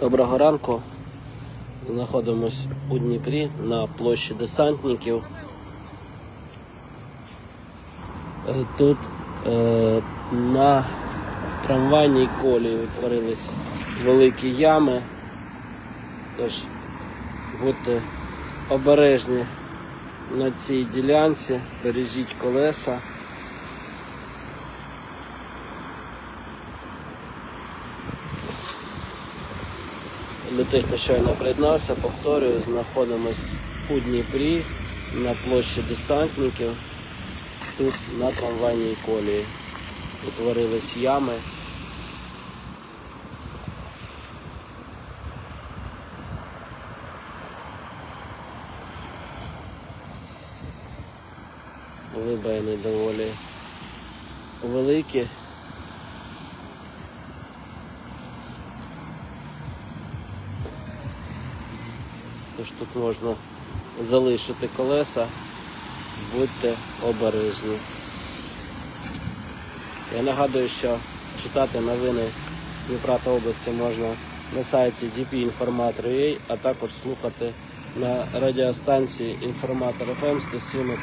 Доброго ранку. Знаходимось у Дніпрі на площі десантників. Е, Тут е, на трамвайній колії утворились великі ями. Тож будьте обережні на цій ділянці, бережіть колеса. Для тих, хто щойно приєднався, повторюю, знаходимось у Дніпрі на площі десантників. Тут на трамвайній колії утворились ями. Вибоїни доволі великі. Тож тут можна залишити колеса, будьте обережні. Я нагадую, що читати новини Дніпра та області можна на сайті dpinformator.ua, а також слухати на радіостанції Інформатор FM 107.3.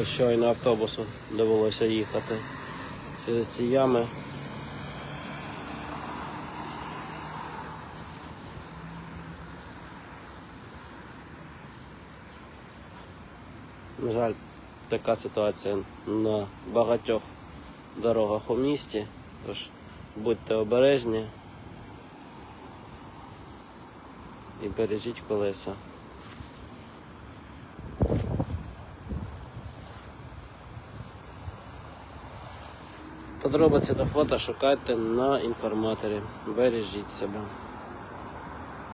Ось щойно автобусу довелося їхати через ці ями. На жаль, така ситуація на багатьох дорогах у місті. Тож будьте обережні і бережіть колеса. Подробиці та фото шукайте на інформаторі. Бережіть себе.